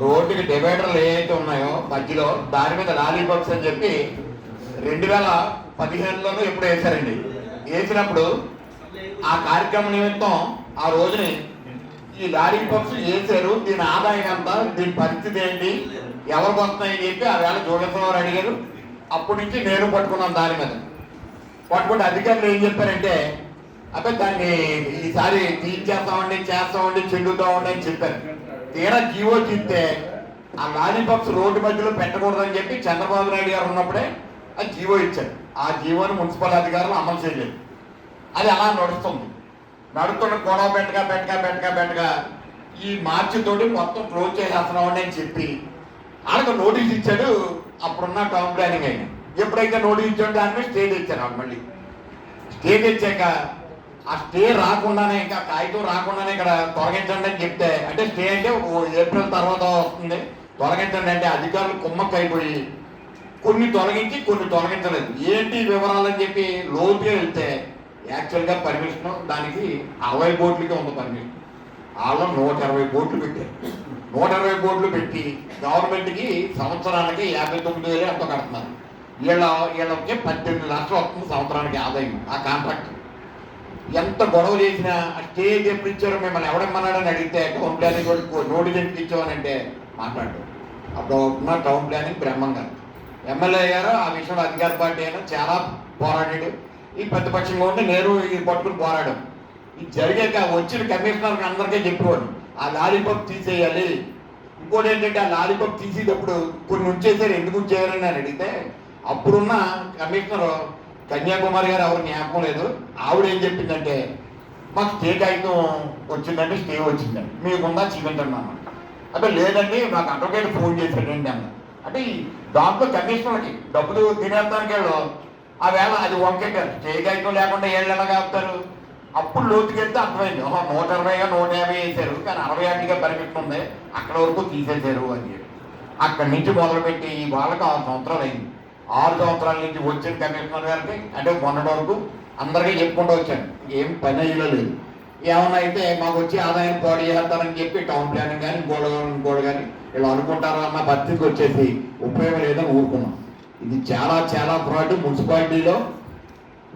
రోడ్డుకి డివైడర్లు ఏవైతే ఉన్నాయో మధ్యలో దాని మీద లాలీపాప్స్ అని చెప్పి రెండు వేల పదిహేనులోనూ ఎప్పుడు వేశారండి. వేసినప్పుడు ఆ కార్యక్రమం నిమిత్తం ఆ రోజుని ఈ లాలీపాప్స్ వేశారు. వేసారు దీని ఆదాయం ఎంత? దీని పరిస్థితి ఏంటి? ఎవరికి వస్తున్నాయని చెప్పి ఆ వేళ జోగేశ్వరరావు అడిగారు. అప్పటి నుంచి నేను పట్టుకున్నాను దాని మీద. పట్టుకుంటే అధికారులు ఏం చెప్పారంటే అబ్బాయి దాన్ని ఈసారి తీయించేస్తామండి చేస్తామండి చెల్లుతామండి అని చెప్పారు. తీరా జీవో తీస్తే ఆ లాలీపాప్స్ రోడ్డు మధ్యలో పెట్టకూడదని చెప్పి చంద్రబాబు నాయుడు గారు ఉన్నప్పుడే ఆ జీవో ఇచ్చారు. ఆ జీవోని మున్సిపల్ అధికారులు అమలు చేయలేదు. అది అలా నడుస్తుంది. నడుస్తున్న గొడవ పెట్టగా పెట్టగా పెట్టగా పెట్టగా ఈ మార్చి తోటి మొత్తం క్లోజ్ చేసేస్తున్నామని అని చెప్పి వాళ్ళకి నోటీస్ ఇచ్చాడు. అప్పుడున్న టౌన్ ప్లానింగ్ అయిన. ఎప్పుడైతే నోటీస్ ఇచ్చాడో దాని మీద స్టేట్ ఇచ్చాను మళ్ళీ స్టేట్ ఇచ్చాక ఆ స్టే రాకుండానే ఇంకా కాగితం రాకుండానే ఇక్కడ తొలగించండి అని చెప్తే అంటే స్టే అంటే ఓ ఏప్రిల్ తర్వాత వస్తుంది. తొలగించండి అంటే అధికారులు కుమ్మక్క అయిపోయి కొన్ని తొలగించి కొన్ని తొలగించలేదు. ఏంటి వివరాలని చెప్పి లోతుగా వెళ్తే యాక్చువల్గా పర్మిషన్ దానికి అరవై కోట్లకే ఉంది పర్మిషన్. వాళ్ళు నూట ఇరవై కోట్లు పెట్టారు. నూట ఇరవై కోట్లు పెట్టి గవర్నమెంట్కి సంవత్సరానికి యాభై తొమ్మిది వేలు ఎంతో కడుతున్నారు. వీళ్ళ వీళ్ళకి పద్దెనిమిది లక్షలు వస్తుంది సంవత్సరానికి ఆదాయం ఆ కాంట్రాక్ట్. ఎంత గొడవ చేసినా ఆ స్టేజ్ ఎప్పుడు ఇచ్చారో మిమ్మల్ని. ఎవడమ్మన్నాడని అడిగితే టౌన్ ప్లానింగ్ నోటీస్ ఎందుకు ఇచ్చామనంటే మాట్లాడు అప్పుడు ఉన్న టౌన్ ప్లానింగ్ బ్రహ్మంగా ఎమ్మెల్యే గారు ఆ విషయంలో అధికార పార్టీ అయినా చాలా పోరాడాడు. ఈ ప్రతిపక్షంగా ఉండి నేను ఇది పట్టుకుని పోరాడు. ఇది జరిగాక వచ్చిన కమిషనర్ అందరికీ చెప్పేవాడు ఆ లాలీపాప్ తీసేయాలి. ఇంకోటి ఏంటంటే ఆ లాలీపాప్ తీసేటప్పుడు కొన్ని ఉంచేసారు ఎందుకు ఉంచేయాలని నేను అడిగితే అప్పుడున్న కమిషనర్ కన్యాకుమారి గారు ఎవరు జ్ఞాపకం లేదు. ఆవిడ ఏం చెప్పిందంటే మాకు స్టే కాగితం వచ్చిందంటే స్టే వచ్చిందండి. మీకుందా చూపించండి అన్న అంటే లేదండి మాకు అడ్వకేట్ ఫోన్ చేశాడండి అన్న అంటే దాంట్లో కమిషనర్కి డబ్బులు తినేస్తానికి వెళ్ళు ఆ వేళ అది వంకెట్టారు. స్టే కాగితం లేకుండా ఏళ్ళు ఎలా కాపుతారు అప్పుడు లోతుకెళ్తే అర్థమైంది. ఓహో నూట ఇరవైగా నూట యాభై వేసారు కానీ అరవై ఆటిగా పరిమితం ఉంది అక్కడ వరకు తీసేశారు అని చెప్పి. అక్కడి నుంచి మొదలుపెట్టి ఈ వాళ్ళకి ఆరు సంవత్సరాలు అయింది. ఆరు సంవత్సరాల నుంచి వచ్చిన కమిషనర్ గారికి. అంటే మొన్నటి వరకు అందరికీ చెప్పుకుంటూ వచ్చాను. ఏం పని అయ్యలేదు ఏమన్నా అయితే మాకు వచ్చి ఆదాయం పాడు చేస్తారని చెప్పి టౌన్ ప్లానింగ్ కానీ ఇంకోటి గోడ కానీ వీళ్ళు అనుకుంటారు అన్న పరిస్థితికి వచ్చేసి ఉపయోగం లేదని ఊరుకున్నాం. ఇది చాలా చాలా ఫ్రాడ్ మున్సిపాలిటీలో.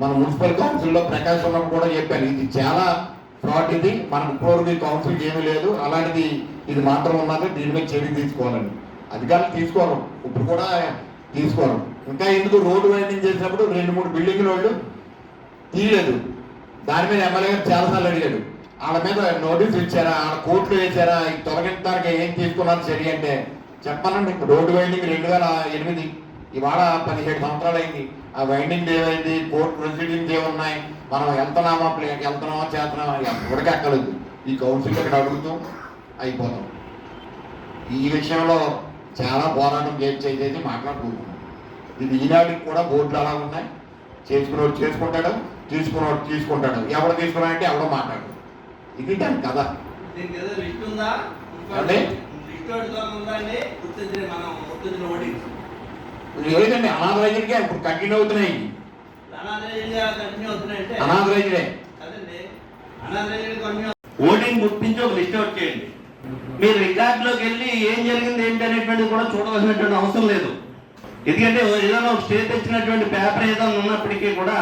మన మున్సిపల్ కౌన్సిల్లో ప్రకాశం ఉన్నప్పుడు కూడా చెప్పాను. ఇది చాలా ఫ్రాడ్ ఇది. మన ఇప్పటివరకు కౌన్సిల్ ఏమీ లేదు. అలాంటిది ఇది మాత్రం ఉన్నది. దీని మీద చర్య తీసుకోవాలని అధికారులు తీసుకోరు. ఇప్పుడు కూడా తీసుకోరు ఇంకా ఎందుకు రోడ్డు వైండింగ్ చేసినప్పుడు రెండు మూడు బిల్డింగ్లు వాళ్ళు తీయలేదు. దాని మీద ఎమ్మెల్యే గారు చాలాసార్లు అడిగాడు. వాళ్ళ మీద నోటీస్ ఇచ్చారా? వాళ్ళ కోర్టులు వేసారా? తొలగించడానికి ఏం తీసుకున్నారు సరి అంటే చెప్పాలండి రోడ్డు వైండింగ్ రెండు వేల ఎనిమిది. ఇవాళ పదిహేడు సంవత్సరాలు అయింది. ఆ వైండింగ్ ఏమైంది? కోర్టు ప్రొసీడింగ్స్ ఏమున్నాయి? మనం వెళ్తున్నామా వెళ్తున్నామా చేస్తున్నామా? ఎవరికి ఎక్కలేదు ఈ కౌన్సిల్ ఇక్కడ అడుగుతూ అయిపోతాం. ఈ విషయంలో చాలా పోరాటం చేసి చేసేసి మాట్లాడుకుంటున్నాం. ఇది ఈనాటికి కూడా బోర్డులు అలా ఉన్నాయి? చేసుకున్నోడు చేసుకుంటాడు? తీసుకున్నోడు తీసుకుంటాడు? ఎవడు తీసుకున్నాడంటే ఎవడో మాట్లాడు ఇది దాని కథ. లేదండి అనాథరైజ్డ్గా ఇప్పుడు కంటిన్యూ అవుతున్నాయి. అనాథరైజ్డే. ఓటింగ్ గుర్తించి ఒక లిస్ట్ అవుట్ చేయండి. మీరు రికార్డులోకి వెళ్ళి ఏం జరిగింది ఏంటి అనేటువంటిది కూడా చూడవలసినటువంటి అవసరం లేదు. ఎందుకంటే ఏదైనా ఒక స్టే తెచ్చినటువంటి పేపర్ ఏదైనా ఉన్నప్పటికీ కూడా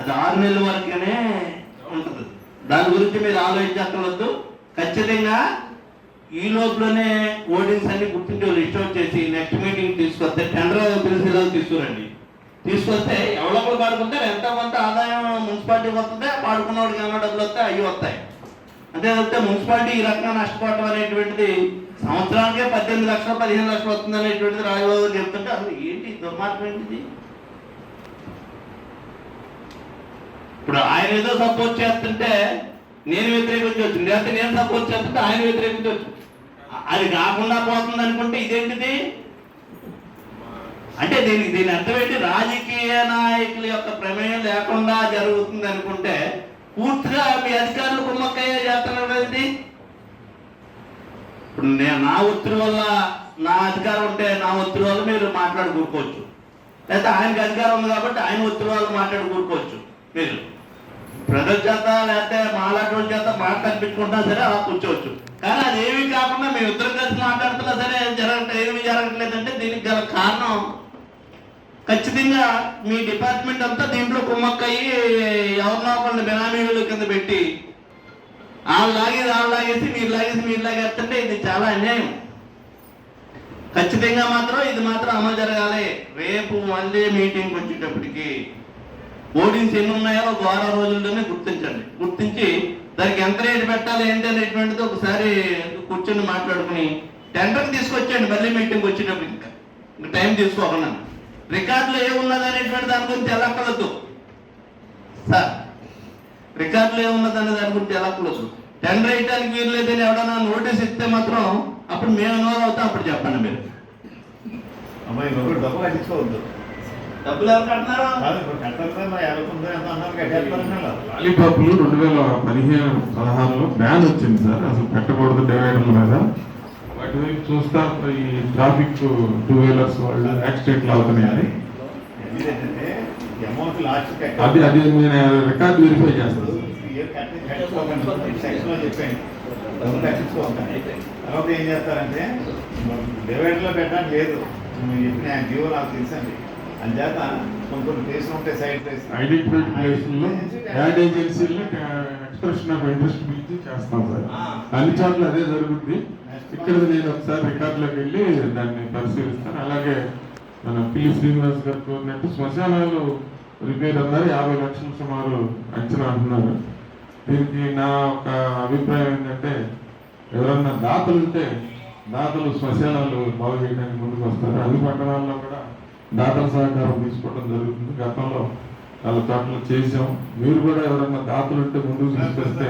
అది ఆరు నెలల వరకునే ఉంటుంది. దాని గురించి మీరు ఆలోచించక్కర్వద్దు ఖచ్చితంగా ఈ లోపలనే ఓటింగ్స్ అన్ని గుర్తించి లిస్ట్ అవుట్ చేసి నెక్స్ట్ మీటింగ్ తీసుకొస్తే టెండర్ పిలిచేలా తీసుకురండి. తీసుకొస్తే ఎవరొకరు పాడుకుంటే ఎంత కొంత ఆదాయం వస్తుందో వస్తుంది పాడుకున్నవాడికి ఏమైనా డబ్బులు వస్తాయి అవి వస్తాయి. అంతే తప్పితే మున్సిపాలిటీ ఈ రకంగా నష్టపోవటం అనేటువంటిది సంవత్సరానికే పద్దెనిమిది లక్షలు పదిహేను లక్షలు వస్తుంది అనేటువంటిది రాజబాబు గారు చెప్తుంటే అసలు ఏంటి దుర్మార్గం ఏంటిది? ఇప్పుడు ఆయన ఏదో సపోర్ట్ చేస్తుంటే నేను వ్యతిరేకించవచ్చు. లేకపోతే నేను సపోర్ట్ చేస్తుంటే ఆయన వ్యతిరేకించవచ్చు. అది కాకుండా పోతుంది అనుకుంటే ఇదేంటిది? అంటే దీనికి దీని అర్థం ఏంటి? రాజకీయ నాయకుల యొక్క ప్రమేయం లేకుండా జరుగుతుంది అనుకుంటే పూర్తిగా మీ అధికారులు కుమ్మక్కయ్య చేస్తున్నారు ఇప్పుడు నేను నా ఒత్తిడి వల్ల నా అధికారం ఉంటే నా ఒత్తిడి వల్ల మీరు మాట్లాడి కూరుకోవచ్చు. లేకపోతే ఆయనకి అధికారం ఉంది కాబట్టి ఆయన ఒత్తిడి వల్ల మాట్లాడి మీరు. ప్రజల చేత లేకపోతే మాలాంటి చేత మాట కనిపించుకుంటా సరే అలా కూర్చోవచ్చు. కానీ అది ఏమీ కాకుండా మేము ఇద్దరం కలిసి మాట్లాడుతున్నాం ఖచ్చితంగా మీ డిపార్ట్మెంట్ అంతా దీంట్లో కుమ్మక్కయ్యి ఎవరినో ఒకళ్ళని బినామీల కింద పెట్టి వాళ్ళు లాగేది వాళ్ళు లాగేసి మీరు లాగేసి మీరు లాగేస్తుంటే ఇది చాలా అన్యాయం. ఖచ్చితంగా మాత్రం ఇది మాత్రం అమలు జరగాలి. రేపు మళ్ళీ మీటింగ్ వచ్చేటప్పటికి ఓటింగ్స్ ఎన్ని ఉన్నాయో ఒక వారం రోజుల్లోనే గుర్తించండి. గుర్తించి దానికి ఎంత రేటు పెట్టాలి ఏంటి అనేటువంటిది ఒకసారి కూర్చొని మాట్లాడుకుని టెండర్ తీసుకొచ్చండి మళ్ళీ మీటింగ్ వచ్చేటప్పటికి. ఇంకా టైం తీసుకోకుండా. రికార్డులో ఏమున్నది అనేటువంటి దాని గురించి ఎలా కలదు? సార్ రికార్డులో ఏమున్నది అనే దాని గురించి ఎలా కలదు? టెండర్ వేయడానికి వీలు లేదని ఎవడన్నా నోటీస్ ఇస్తే మాత్రం అప్పుడు మేము ఇన్వాల్వ్ అవుతాం అప్పుడు చెప్పండి మీరు. అమ్మాయి డబ్బు కట్టించుకోవద్దు. డబ్బులు ఎవరు లాలీపాప్లు రెండు వేల పదిహేను పదహారులో బ్యాన్ వచ్చింది సార్. అసలు పెట్టకూడదు డివైడర్ల మీద వాటి వైపు చూస్తా ఈ ట్రాఫిక్ టూ వీలర్స్ వాళ్ళు యాక్సిడెంట్లు అవుతున్నాయని. అది అది నేను రికార్డ్ వెరిఫై చేస్తాను. తర్వాత ఏం చేస్తారంటే డివైడర్లో పెట్టడానికి లేదు. చెప్పిన జీవో నాకు తెలుసండి. అంచేత కొన్ని కొన్ని ప్లేస్లు ఉంటాయి సైడ్ ప్లేస్ ఐడెంటిఫైడ్ ప్లేస్లో యాడ్ ఏజెన్సీల్లో ఎక్స్ప్రెషన్ ఆఫ్ ఇంట్రెస్ట్ పిలిచి చేస్తాం సార్. అన్ని చోట్ల అదే జరుగుద్ది. ఇక్కడ నేను ఒకసారి రికార్డులోకి వెళ్ళి దాన్ని పరిశీలిస్తాను. అలాగే మన పిల్లి శ్రీనివాస్ గారు కోరినట్టు శ్మశానాలు రిపేర్ అన్నారు. యాభై లక్షలు సుమారు అంచనా అంటున్నారు. దీనికి నా ఒక అభిప్రాయం ఏంటంటే ఎవరన్నా దాతలు ఉంటే దాతలు శ్మశానాలు బాగు చేయడానికి ముందుకు వస్తారు. అన్ని పట్టణాల్లో కూడా దాతల సహకారం తీసుకోవడం జరుగుతుంది. గతంలో చాలా చోట్ల చేసాం మీరు కూడా ఎవరైనా దాతలు ఉంటే ముందుకు తీసుకొస్తే